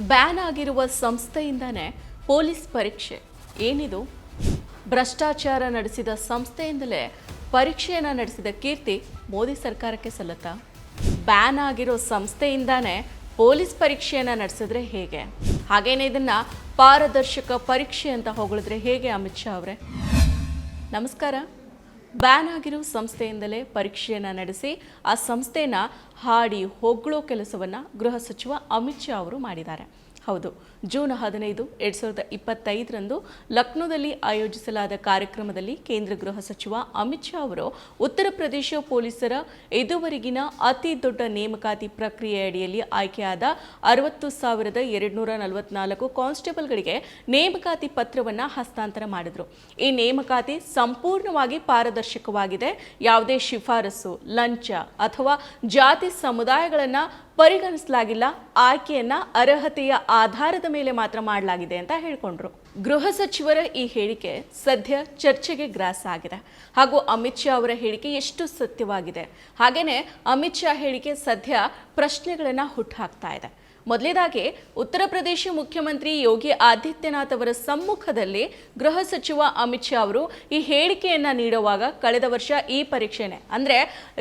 Ban ಆಗಿರುವ ಸಂಸ್ಥೆಯಿಂದನೇ police ಪರೀಕ್ಷೆ. ಏನಿದು? ಭ್ರಷ್ಟಾಚಾರ ನಡೆಸಿದ ಸಂಸ್ಥೆಯಿಂದಲೇ ಪರೀಕ್ಷೆಯನ್ನು ನಡೆಸಿದ ಕೀರ್ತಿ ಮೋದಿ ಸರ್ಕಾರಕ್ಕೆ ಸಲ್ಲುತ್ತಾ? ಬ್ಯಾನ್ ಆಗಿರೋ ಸಂಸ್ಥೆಯಿಂದಾನೇ ಪೊಲೀಸ್ ಪರೀಕ್ಷೆಯನ್ನು ನಡೆಸಿದ್ರೆ ಹೇಗೆ? ಹಾಗೇನೇ ಇದನ್ನು ಪಾರದರ್ಶಕ ಪರೀಕ್ಷೆ ಅಂತ ಹೊಗಳಿದ್ರೆ ಹೇಗೆ ಅಮಿತ್ ಶಾ ಅವರೇ? ನಮಸ್ಕಾರ. ಬ್ಯಾನ್ ಆಗಿರೋ ಸಂಸ್ಥೆಯಿಂದಲೇ ಪರೀಕ್ಷೆಯನ್ನು ನಡೆಸಿ ಆ ಸಂಸ್ಥೆನ ಹಾಡಿ ಹೊಗಳೋ ಕೆಲಸವನ್ನು ಗೃಹ ಸಚಿವ ಅಮಿತ್ ಶಾ ಅವರು ಮಾಡಿದ್ದಾರೆ. ಹೌದು, ಜೂನ್ ಹದಿನೈದು, ಎರಡು ಸಾವಿರದ ಇಪ್ಪತ್ತೈದರಂದು ಲಕ್ನೋದಲ್ಲಿ ಆಯೋಜಿಸಲಾದ ಕಾರ್ಯಕ್ರಮದಲ್ಲಿ ಕೇಂದ್ರ ಗೃಹ ಸಚಿವ ಅಮಿತ್ ಶಾ ಅವರು ಉತ್ತರ ಪ್ರದೇಶ ಪೊಲೀಸರ ಇದುವರೆಗಿನ ಅತಿ ದೊಡ್ಡ ನೇಮಕಾತಿ ಪ್ರಕ್ರಿಯೆಯಡಿಯಲ್ಲಿ ಆಯ್ಕೆಯಾದ ಅರವತ್ತು ಸಾವಿರದ ಎರಡುನೂರ ನಲವತ್ನಾಲ್ಕು ಕಾನ್ಸ್ಟೇಬಲ್ಗಳಿಗೆ ನೇಮಕಾತಿ ಪತ್ರವನ್ನು ಹಸ್ತಾಂತರ ಮಾಡಿದರು. ಈ ನೇಮಕಾತಿ ಸಂಪೂರ್ಣವಾಗಿ ಪಾರದರ್ಶಕವಾಗಿದೆ. ಯಾವುದೇ ಶಿಫಾರಸು, ಲಂಚ ಅಥವಾ ಜಾತಿ ಸಮುದಾಯಗಳನ್ನು ಪರಿಗಣಿಸಲಾಗಿಲ್ಲ, ಆಯ್ಕೆಯನ್ನ ಅರ್ಹತೆಯ ಆಧಾರದ ಮೇಲೆ ಮಾತ್ರ ಮಾಡಲಾಗಿದೆ ಅಂತ ಹೇಳ್ಕೊಂಡ್ರು. ಗೃಹ ಸಚಿವರ ಈ ಹೇಳಿಕೆ ಸದ್ಯ ಚರ್ಚೆಗೆ ಗ್ರಾಸ ಆಗಿದೆ. ಹಾಗೂ ಅಮಿತ್ ಶಾ ಅವರ ಹೇಳಿಕೆ ಎಷ್ಟು ಸತ್ಯವಾಗಿದೆ. ಹಾಗೆಯೇ ಅಮಿತ್ ಶಾ ಹೇಳಿಕೆ ಸದ್ಯ ಪ್ರಶ್ನೆಗಳನ್ನು ಹುಟ್ಟುಹಾಕ್ತಾ ಇದೆ. ಮೊದಲೇದಾಗಿ ಉತ್ತರ ಪ್ರದೇಶ ಮುಖ್ಯಮಂತ್ರಿ ಯೋಗಿ ಆದಿತ್ಯನಾಥ್ ಅವರ ಸಮ್ಮುಖದಲ್ಲಿ ಗೃಹ ಸಚಿವ ಅಮಿತ್ ಶಾ ಅವರು ಈ ಹೇಳಿಕೆಯನ್ನು ನೀಡುವಾಗ ಕಳೆದ ವರ್ಷ ಈ ಪರೀಕ್ಷೆನೆ, ಅಂದರೆ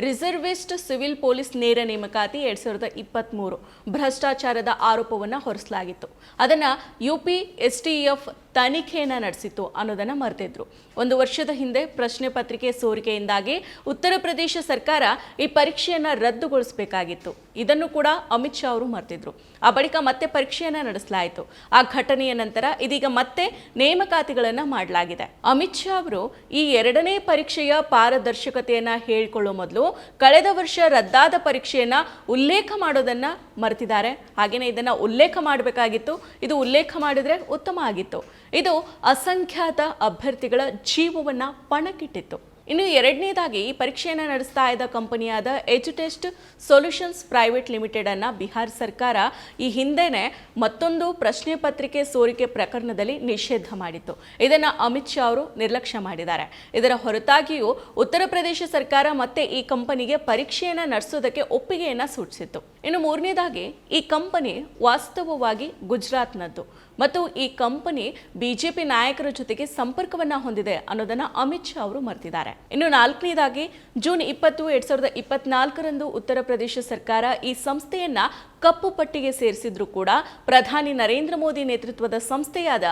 ರಿಸರ್ವಿಸ್ಟ್ ಸಿವಿಲ್ ಪೊಲೀಸ್ ನೇರ ನೇಮಕಾತಿ ಎರಡ್ ಸಾವಿರದ ಇಪ್ಪತ್ತ್ಮೂರು ಭ್ರಷ್ಟಾಚಾರದ ಆರೋಪವನ್ನು ಹೊರಿಸಲಾಗಿತ್ತು. ಅದನ್ನ U P S T F ತನಿಖೆಯನ್ನು ನಡೆಸಿತ್ತು ಅನ್ನೋದನ್ನ ಮರೆತಿದ್ರು. ಒಂದು ವರ್ಷದ ಹಿಂದೆ ಪ್ರಶ್ನೆ ಪತ್ರಿಕೆ ಸೋರಿಕೆಯಿಂದಾಗಿ ಉತ್ತರ ಪ್ರದೇಶ ಸರ್ಕಾರ ಈ ಪರೀಕ್ಷೆಯನ್ನು ರದ್ದುಗೊಳಿಸಬೇಕಾಗಿತ್ತು. ಇದನ್ನು ಕೂಡ ಅಮಿತ್ ಶಾ ಅವರು ಮರೆತಿದ್ರು. ಆ ಬಳಿಕ ಮತ್ತೆ ಪರೀಕ್ಷೆಯನ್ನ ನಡೆಸಲಾಯಿತು. ಆ ಘಟನೆಯ ನಂತರ ಇದೀಗ ಮತ್ತೆ ನೇಮಕಾತಿಗಳನ್ನ ಮಾಡಲಾಗಿದೆ. ಅಮಿತ್ ಶಾ ಅವರು ಈ ಎರಡನೇ ಪರೀಕ್ಷೆಯ ಪಾರದರ್ಶಕತೆಯನ್ನ ಹೇಳಿಕೊಳ್ಳೋ ಮೊದಲು ಕಳೆದ ವರ್ಷ ರದ್ದಾದ ಪರೀಕ್ಷೆಯನ್ನ ಉಲ್ಲೇಖ ಮಾಡೋದನ್ನ ಮರೆತಿದ್ದಾರೆ. ಹಾಗೆಯೇ ಇದನ್ನ ಉಲ್ಲೇಖ ಮಾಡಬೇಕಾಗಿತ್ತು. ಇದು ಉಲ್ಲೇಖ ಮಾಡಿದ್ರೆ ಉತ್ತಮ ಆಗಿತ್ತು. ಇದು ಅಸಂಖ್ಯಾತ ಅಭ್ಯರ್ಥಿಗಳ ಜೀವವನ್ನ ಪಣಕ್ಕಿಟ್ಟಿತ್ತು. ಇನ್ನು ಎರಡನೇದಾಗಿ ಈ ಪರೀಕ್ಷೆಯನ್ನು ನಡೆಸ್ತಾ ಇದ್ದ ಕಂಪನಿಯಾದ ಎಜುಟೆಸ್ಟ್ ಸೊಲ್ಯೂಷನ್ಸ್ ಪ್ರೈವೇಟ್ ಲಿಮಿಟೆಡ್ ಅನ್ನು ಬಿಹಾರ್ ಸರ್ಕಾರ ಈ ಹಿಂದೆನೆ ಮತ್ತೊಂದು ಪ್ರಶ್ನೆ ಪತ್ರಿಕೆ ಸೋರಿಕೆ ಪ್ರಕರಣದಲ್ಲಿ ನಿಷೇಧ ಮಾಡಿತ್ತು. ಇದನ್ನು ಅಮಿತ್ ಶಾ ಅವರು ನಿರ್ಲಕ್ಷ್ಯ ಮಾಡಿದ್ದಾರೆ. ಇದರ ಹೊರತಾಗಿಯೂ ಉತ್ತರ ಪ್ರದೇಶ ಸರ್ಕಾರ ಮತ್ತೆ ಈ ಕಂಪನಿಗೆ ಪರೀಕ್ಷೆಯನ್ನು ನಡೆಸೋದಕ್ಕೆ ಒಪ್ಪಿಗೆಯನ್ನು ಸೂಚಿಸಿತ್ತು. ಇನ್ನು ಮೂರನೇದಾಗಿ ಈ ಕಂಪನಿ ವಾಸ್ತವವಾಗಿ ಗುಜರಾತ್ನದ್ದು. ಮತ್ತು ಈ ಕಂಪನಿ ಬಿಜೆಪಿ ನಾಯಕರ ಜೊತೆಗೆ ಸಂಪರ್ಕವನ್ನ ಹೊಂದಿದೆ ಅನ್ನೋದನ್ನ ಅಮಿತ್ ಶಾ ಅವರು ಮರೆತಿದ್ದಾರೆ. ಇನ್ನು ನಾಲ್ಕನೇದಾಗಿ, ಜೂನ್ ಇಪ್ಪತ್ತು, ಎರಡ್ ಸಾವಿರದ ಇಪ್ಪತ್ನಾಲ್ಕರಂದು ಉತ್ತರ ಪ್ರದೇಶ ಸರ್ಕಾರ ಈ ಸಂಸ್ಥೆಯನ್ನ ಕಪ್ಪು ಪಟ್ಟಿಗೆ ಸೇರಿಸಿದ್ರು ಕೂಡ ಪ್ರಧಾನಿ ನರೇಂದ್ರ ಮೋದಿ ನೇತೃತ್ವದ ಸಂಸ್ಥೆಯಾದ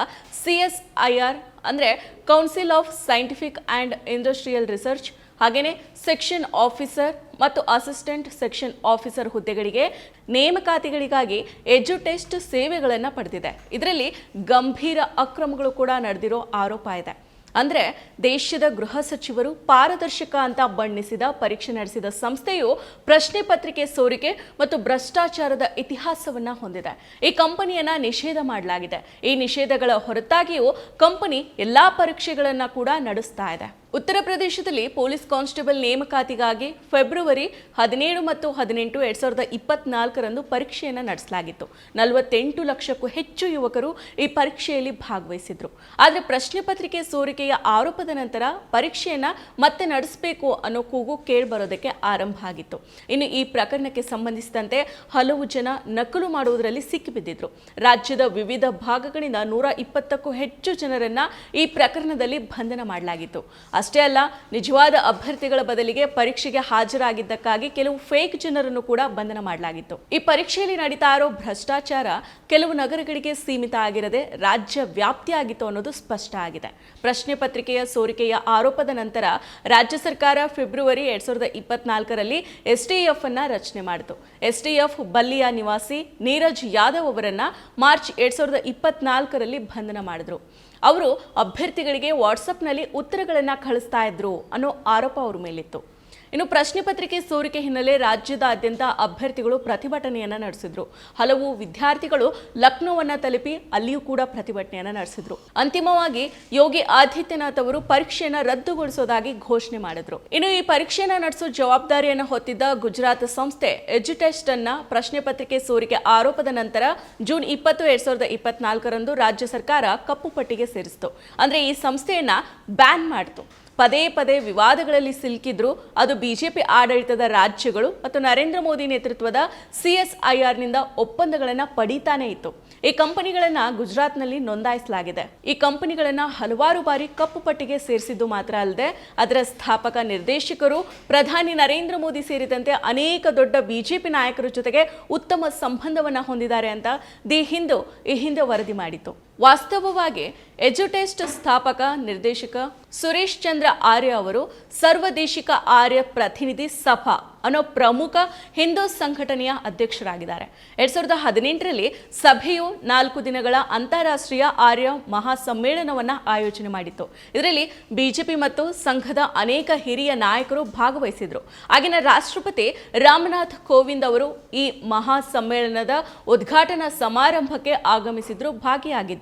ಸಿಎಸ್ಐಆರ್ ಅಂದ್ರೆ council of scientific and industrial research ಹಾಗೆಯೇ ಸೆಕ್ಷನ್ ಆಫೀಸರ್ ಮತ್ತು ಅಸಿಸ್ಟೆಂಟ್ ಸೆಕ್ಷನ್ ಆಫೀಸರ್ ಹುದ್ದೆಗಳಿಗೆ ನೇಮಕಾತಿಗಳಿಗಾಗಿ ಎಜುಟೆಸ್ಟ್ ಸೇವೆಗಳನ್ನು ಪಡೆದಿದೆ. ಇದರಲ್ಲಿ ಗಂಭೀರ ಅಕ್ರಮಗಳು ಕೂಡ ನಡೆದಿರೋ ಆರೋಪ ಇದೆ. ಅಂದ್ರೆ ದೇಶದ ಗೃಹ ಸಚಿವರು ಪಾರದರ್ಶಕ ಅಂತ ಬಣ್ಣಿಸಿದ, ಪರೀಕ್ಷೆ ನಡೆಸಿದ ಸಂಸ್ಥೆಯು ಪ್ರಶ್ನೆ ಪತ್ರಿಕೆ ಸೋರಿಕೆ ಮತ್ತು ಭ್ರಷ್ಟಾಚಾರದ ಇತಿಹಾಸವನ್ನ ಹೊಂದಿದೆ. ಈ ಕಂಪನಿಯನ್ನ ನಿಷೇಧ ಮಾಡಲಾಗಿದೆ. ಈ ನಿಷೇಧಗಳ ಹೊರತಾಗಿಯೂ ಕಂಪನಿ ಎಲ್ಲಾ ಪರೀಕ್ಷೆಗಳನ್ನು ಕೂಡ ನಡೆಸ್ತಾ ಇದೆ. ಉತ್ತರ ಪ್ರದೇಶದಲ್ಲಿ ಪೊಲೀಸ್ ಕಾನ್ಸ್ಟೇಬಲ್ ನೇಮಕಾತಿಗಾಗಿ ಫೆಬ್ರವರಿ ಹದಿನೇಳು ಮತ್ತು ಹದಿನೆಂಟು ಎರಡ್ ಸಾವಿರದ ಇಪ್ಪತ್ನಾಲ್ಕರಂದು ಪರೀಕ್ಷೆಯನ್ನು ನಡೆಸಲಾಗಿತ್ತು. ನಲವತ್ತೆಂಟು ಲಕ್ಷಕ್ಕೂ ಹೆಚ್ಚು ಯುವಕರು ಈ ಪರೀಕ್ಷೆಯಲ್ಲಿ ಭಾಗವಹಿಸಿದ್ರು. ಆದರೆ ಪ್ರಶ್ನೆ ಪತ್ರಿಕೆ ಸೋರಿಕೆಯ ಆರೋಪದ ನಂತರ ಪರೀಕ್ಷೆಯನ್ನು ಮತ್ತೆ ನಡೆಸಬೇಕು ಅನ್ನೋ ಕೂಗು ಕೇಳಿಬರೋದಕ್ಕೆ ಆರಂಭ ಆಗಿತ್ತು. ಇನ್ನು ಈ ಪ್ರಕರಣಕ್ಕೆ ಸಂಬಂಧಿಸಿದಂತೆ ಹಲವು ಜನ ನಕಲು ಮಾಡುವುದರಲ್ಲಿ ಸಿಕ್ಕಿಬಿದ್ದಿದ್ರು. ರಾಜ್ಯದ ವಿವಿಧ ಭಾಗಗಳಿಂದ ನೂರ ಇಪ್ಪತ್ತಕ್ಕೂ ಹೆಚ್ಚು ಜನರನ್ನ ಈ ಪ್ರಕರಣದಲ್ಲಿ ಬಂಧನ ಮಾಡಲಾಗಿತ್ತು. ಅಷ್ಟೇ ಅಲ್ಲ, ನಿಜವಾದ ಅಭ್ಯರ್ಥಿಗಳ ಬದಲಿಗೆ ಪರೀಕ್ಷೆಗೆ ಹಾಜರಾಗಿದ್ದಕ್ಕಾಗಿ ಕೆಲವು ಫೇಕ್ ಜನರನ್ನು ಕೂಡ ಬಂಧನ ಮಾಡಲಾಗಿತ್ತು. ಈ ಪರೀಕ್ಷೆಯಲ್ಲಿ ನಡೀತಾ ಇರೋ ಭ್ರಷ್ಟಾಚಾರ ಕೆಲವು ನಗರಗಳಿಗೆ ಸೀಮಿತ ಆಗಿರದೆ ರಾಜ್ಯ ವ್ಯಾಪ್ತಿಯಾಗಿತ್ತು ಅನ್ನೋದು ಸ್ಪಷ್ಟ ಆಗಿದೆ. ಪ್ರಶ್ನೆ ಪತ್ರಿಕೆಯ ಸೋರಿಕೆಯ ಆರೋಪದ ನಂತರ ರಾಜ್ಯ ಸರ್ಕಾರ ಫೆಬ್ರವರಿ ಎರಡ್ ಸಾವಿರದ ಇಪ್ಪತ್ನಾಲ್ಕರಲ್ಲಿ ಎಸ್ಟಿಎಫ್ ಅನ್ನ ರಚನೆ ಮಾಡಿತು. ಎಸ್ಟಿಎಫ್ ಬಲ್ಲಿಯ ನಿವಾಸಿ ನೀರಜ್ ಯಾದವ್ ಅವರನ್ನ ಮಾರ್ಚ್ ಎರಡ್ ಸಾವಿರದ ಇಪ್ಪತ್ನಾಲ್ಕರಲ್ಲಿ ಬಂಧನ ಮಾಡಿದ್ರು. ಅವರು ಅಭ್ಯರ್ಥಿಗಳಿಗೆ ವಾಟ್ಸಪ್ನಲ್ಲಿ ಉತ್ತರಗಳನ್ನು ಕಳಿಸ್ತಾ ಇದ್ರು ಅನ್ನೋ ಆರೋಪ ಅವ್ರ ಮೇಲಿತ್ತು. ಇನ್ನು ಪ್ರಶ್ನೆ ಪತ್ರಿಕೆ ಸೋರಿಕೆ ಹಿನ್ನೆಲೆ ರಾಜ್ಯದಾದ್ಯಂತ ಅಭ್ಯರ್ಥಿಗಳು ಪ್ರತಿಭಟನೆಯನ್ನ ನಡೆಸಿದ್ರು. ಹಲವು ವಿದ್ಯಾರ್ಥಿಗಳು ಲಕ್ನೋವನ್ನ ತಲುಪಿ ಅಲ್ಲಿಯೂ ಕೂಡ ಪ್ರತಿಭಟನೆಯನ್ನು ನಡೆಸಿದ್ರು. ಅಂತಿಮವಾಗಿ ಯೋಗಿ ಆದಿತ್ಯನಾಥ್ ಅವರು ಪರೀಕ್ಷೆಯನ್ನು ರದ್ದುಗೊಳಿಸೋದಾಗಿ ಘೋಷಣೆ ಮಾಡಿದ್ರು. ಇನ್ನು ಈ ಪರೀಕ್ಷೆಯನ್ನ ನಡೆಸೋ ಜವಾಬ್ದಾರಿಯನ್ನು ಹೊತ್ತಿದ್ದ ಗುಜರಾತ್ ಸಂಸ್ಥೆ ಎಜುಟೆಸ್ಟ್ ಅನ್ನ ಪ್ರಶ್ನೆ ಪತ್ರಿಕೆ ಸೋರಿಕೆ ಆರೋಪದ ನಂತರ ಜೂನ್ ಇಪ್ಪತ್ತು, ಎರಡ್ ಸಾವಿರದ ಇಪ್ಪತ್ನಾಲ್ಕರಂದು ರಾಜ್ಯ ಸರ್ಕಾರ ಕಪ್ಪು ಪಟ್ಟಿಗೆ ಸೇರಿಸಿತು. ಅಂದ್ರೆ ಈ ಸಂಸ್ಥೆಯನ್ನ ಬ್ಯಾನ್ ಮಾಡಿತು. ಪದೇ ಪದೇ ವಿವಾದಗಳಲ್ಲಿ ಸಿಲುಕಿದ್ರು. ಅದು ಬಿಜೆಪಿ ಆಡಳಿತದ ರಾಜ್ಯಗಳು ಮತ್ತು ನರೇಂದ್ರ ಮೋದಿ ನೇತೃತ್ವದ ಸಿಎಸ್ಐಆರ್ನಿಂದ ಒಪ್ಪಂದಗಳನ್ನು ಪಡೀತಾನೆ ಇತ್ತು. ಈ ಕಂಪನಿಗಳನ್ನ ಗುಜರಾತ್ನಲ್ಲಿ ನೋಂದಾಯಿಸಲಾಗಿದೆ. ಈ ಕಂಪನಿಗಳನ್ನ ಹಲವಾರು ಬಾರಿ ಕಪ್ಪು ಪಟ್ಟಿಗೆ ಸೇರಿಸಿದ್ದು ಮಾತ್ರ ಅಲ್ಲದೆ, ಅದರ ಸ್ಥಾಪಕ ನಿರ್ದೇಶಕರು, ಪ್ರಧಾನಿ ನರೇಂದ್ರ ಮೋದಿ ಸೇರಿದಂತೆ ಅನೇಕ ದೊಡ್ಡ ಬಿಜೆಪಿ ನಾಯಕರ ಜೊತೆಗೆ ಉತ್ತಮ ಸಂಬಂಧವನ್ನು ಹೊಂದಿದ್ದಾರೆ ಅಂತ ದಿ ಹಿಂದೂ ಈ ಹಿಂದೆ ವರದಿ ಮಾಡಿತ್ತು. ವಾಸ್ತವವಾಗಿ ಎಜುಟೆಸ್ಟ್ ಸ್ಥಾಪಕ ನಿರ್ದೇಶಕ ಸುರೇಶ್ ಚಂದ್ರ ಆರ್ಯ ಅವರು ಸರ್ವದೇಶಿಕ ಆರ್ಯ ಪ್ರತಿನಿಧಿ ಸಭಾ ಅನ್ನೋ ಪ್ರಮುಖ ಹಿಂದೂ ಸಂಘಟನೆಯ ಅಧ್ಯಕ್ಷರಾಗಿದ್ದಾರೆ. ಎರಡ್ ಸಾವಿರದ ಹದಿನೆಂಟರಲ್ಲಿ ಸಭೆಯು ನಾಲ್ಕು ದಿನಗಳ ಅಂತಾರಾಷ್ಟ್ರೀಯ ಆರ್ಯ ಮಹಾಸಮ್ಮೇಳನವನ್ನು ಆಯೋಜನೆ ಮಾಡಿತ್ತು. ಇದರಲ್ಲಿ ಬಿಜೆಪಿ ಮತ್ತು ಸಂಘದ ಅನೇಕ ಹಿರಿಯ ನಾಯಕರು ಭಾಗವಹಿಸಿದರು. ಆಗಿನ ರಾಷ್ಟ್ರಪತಿ ರಾಮನಾಥ್ ಕೋವಿಂದ್ ಅವರು ಈ ಮಹಾಸಮ್ಮೇಳನದ ಉದ್ಘಾಟನಾ ಸಮಾರಂಭಕ್ಕೆ ಆಗಮಿಸಿದ್ರು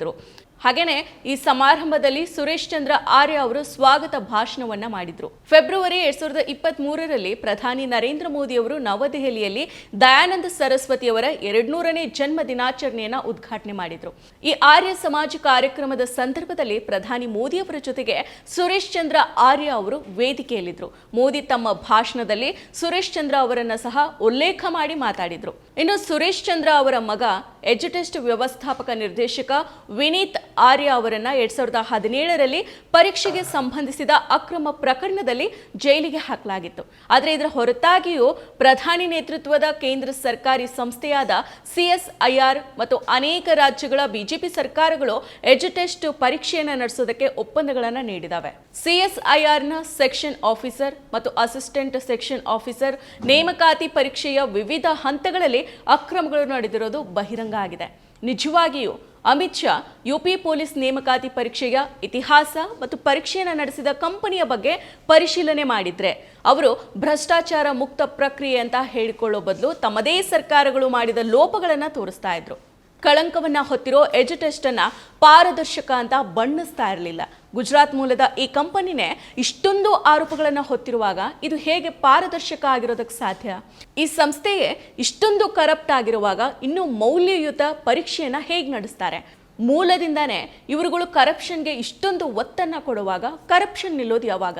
ಭಾಗಿಯಾಗಿದ್ರು ಹಾಗೇನೆ ಈ ಸಮಾರಂಭದಲ್ಲಿ ಸುರೇಶ್ ಚಂದ್ರ ಆರ್ಯ ಅವರು ಸ್ವಾಗತ ಭಾಷಣವನ್ನ ಮಾಡಿದ್ರು. ಫೆಬ್ರವರಿ ಎರಡ್ ಸಾವಿರದ ಇಪ್ಪತ್ತ್ ಮೂರರಲ್ಲಿ ಪ್ರಧಾನಿ ನರೇಂದ್ರ ಮೋದಿ ಅವರು ನವದೆಹಲಿಯಲ್ಲಿ ದಯಾನಂದ ಸರಸ್ವತಿಯವರ ಎರಡ್ನೂರನೇ ಜನ್ಮ ದಿನಾಚರಣೆಯನ್ನ ಉದ್ಘಾಟನೆ ಮಾಡಿದ್ರು. ಈ ಆರ್ಯ ಸಮಾಜ ಕಾರ್ಯಕ್ರಮದ ಸಂದರ್ಭದಲ್ಲಿ ಪ್ರಧಾನಿ ಮೋದಿ ಅವರ ಜೊತೆಗೆ ಸುರೇಶ್ ಚಂದ್ರ ಆರ್ಯ ಅವರು ವೇದಿಕೆಯಲ್ಲಿದ್ರು. ಮೋದಿ ತಮ್ಮ ಭಾಷಣದಲ್ಲಿ ಸುರೇಶ್ ಚಂದ್ರ ಅವರನ್ನ ಸಹ ಉಲ್ಲೇಖ ಮಾಡಿ ಮಾತಾಡಿದ್ರು. ಇನ್ನು ಸುರೇಶ್ ಚಂದ್ರ ಅವರ ಮಗ ಎಜುಟೆಸ್ಟ್ ವ್ಯವಸ್ಥಾಪಕ ನಿರ್ದೇಶಕ ವಿನೀತ್ ಆರ್ಯ ಅವರನ್ನ ಎರಡ್ ಸಾವಿರದ ಹದಿನೇಳರಲ್ಲಿ ಪರೀಕ್ಷೆಗೆ ಸಂಬಂಧಿಸಿದ ಅಕ್ರಮ ಪ್ರಕರಣದಲ್ಲಿ ಜೈಲಿಗೆ ಹಾಕಲಾಗಿತ್ತು. ಆದರೆ ಇದರ ಹೊರತಾಗಿಯೂ ಪ್ರಧಾನಿ ನೇತೃತ್ವದ ಕೇಂದ್ರ ಸರ್ಕಾರಿ ಸಂಸ್ಥೆಯಾದ ಸಿಎಸ್ಐಆರ್ ಮತ್ತು ಅನೇಕ ರಾಜ್ಯಗಳ ಬಿಜೆಪಿ ಸರ್ಕಾರಗಳು ಎಜುಟೆಸ್ಟ್ ಪರೀಕ್ಷೆಯನ್ನು ನಡೆಸೋದಕ್ಕೆ ಒಪ್ಪಂದಗಳನ್ನು ನೀಡಿದಾವೆ. ಸಿಎಸ್ಐಆರ್ನ ಸೆಕ್ಷನ್ ಆಫೀಸರ್ ಮತ್ತು ಅಸಿಸ್ಟೆಂಟ್ ಸೆಕ್ಷನ್ ಆಫೀಸರ್ ನೇಮಕಾತಿ ಪರೀಕ್ಷೆಯ ವಿವಿಧ ಹಂತಗಳಲ್ಲಿ ಅಕ್ರಮಗಳು ನಡೆದಿರೋದು ಬಹಿರಂಗ ಆಗಿದೆ. ನಿಜವಾಗಿಯೂ ಅಮಿತ್ ಶಾ ಯುಪಿ ಪೊಲೀಸ್ ನೇಮಕಾತಿ ಪರೀಕ್ಷೆಯ ಇತಿಹಾಸ ಮತ್ತು ಪರೀಕ್ಷೆಯನ್ನು ನಡೆಸಿದ ಕಂಪನಿಯ ಬಗ್ಗೆ ಪರಿಶೀಲನೆ ಮಾಡಿದ್ರೆ ಅವರು ಭ್ರಷ್ಟಾಚಾರ ಮುಕ್ತ ಪ್ರಕ್ರಿಯೆ ಅಂತ ಹೇಳಿಕೊಳ್ಳೋ ಬದಲು ತಮ್ಮದೇ ಸರ್ಕಾರಗಳು ಮಾಡಿದ ಲೋಪಗಳನ್ನು ತೋರಿಸ್ತಾ ಇದ್ರು. ಕಳಂಕವನ್ನ ಹೊತ್ತಿರೋ ಎಜುಟೆಸ್ಟ್ ಅನ್ನ ಪಾರದರ್ಶಕ ಅಂತ ಬಣ್ಣಿಸ್ತಾ ಇರಲಿಲ್ಲ. ಗುಜರಾತ್ ಮೂಲದ ಈ ಕಂಪನಿನೇ ಇಷ್ಟೊಂದು ಆರೋಪಗಳನ್ನು ಹೊತ್ತಿರುವಾಗ ಇದು ಹೇಗೆ ಪಾರದರ್ಶಕ ಆಗಿರೋದಕ್ಕೆ ಸಾಧ್ಯ? ಈ ಸಂಸ್ಥೆಯೇ ಇಷ್ಟೊಂದು ಕರಪ್ಟ್ ಆಗಿರುವಾಗ ಇನ್ನೂ ಮೌಲ್ಯಯುತ ಪರೀಕ್ಷೆಯನ್ನು ಹೇಗೆ ನಡೆಸ್ತಾರೆ? ಮೂಲದಿಂದಾನೇ ಇವರುಗಳು ಕರಪ್ಷನ್ಗೆ ಇಷ್ಟೊಂದು ಒತ್ತನ್ನ ಕೊಡುವಾಗ ಕರಪ್ಷನ್ ನಿಲ್ಲೋದು ಯಾವಾಗ?